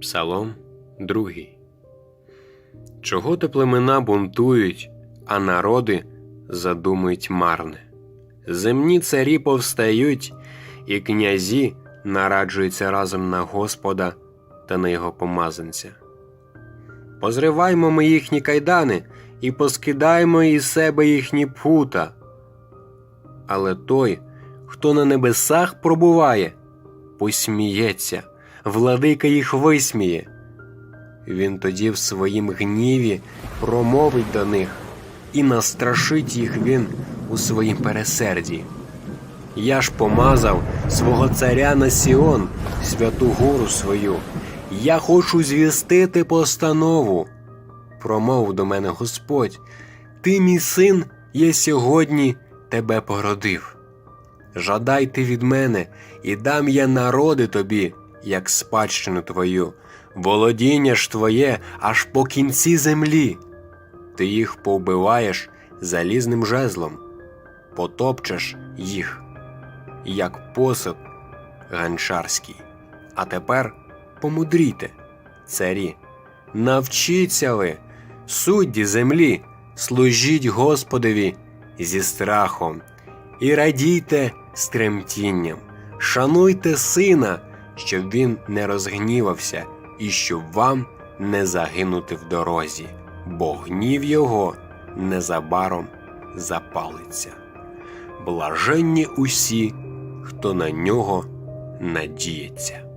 Псалом 2. Чого то племена бунтують, а народи задумують марне. Земні царі повстають, і князі нараджуються разом на Господа та на його помазанця. Позриваймо ми їхні кайдани і поскидаємо із себе їхні пута. Але той, хто на небесах пробуває, посміється, владика їх висміє. Він тоді в своїм гніві промовить до них, і настрашить їх він у своїм пересерді. Я ж помазав свого царя на Сіон, святу гору свою. Я хочу звістити постанову. Промов до мене Господь, ти, мій син, я сьогодні тебе породив. Жадай ти від мене, і дам я народи тобі, як спадщину твою, володіння ж твоє аж по кінці землі. Ти їх повбиваєш залізним жезлом, потопчеш їх, як посуд ганчарський. А тепер помудрійте, царі, навчіться ви, судді землі, служіть Господові зі страхом і радійте з тремтінням, шануйте сина, щоб він не розгнівався і щоб вам не загинути в дорозі, бо гнів його незабаром запалиться. Блаженні усі, хто на нього надіється.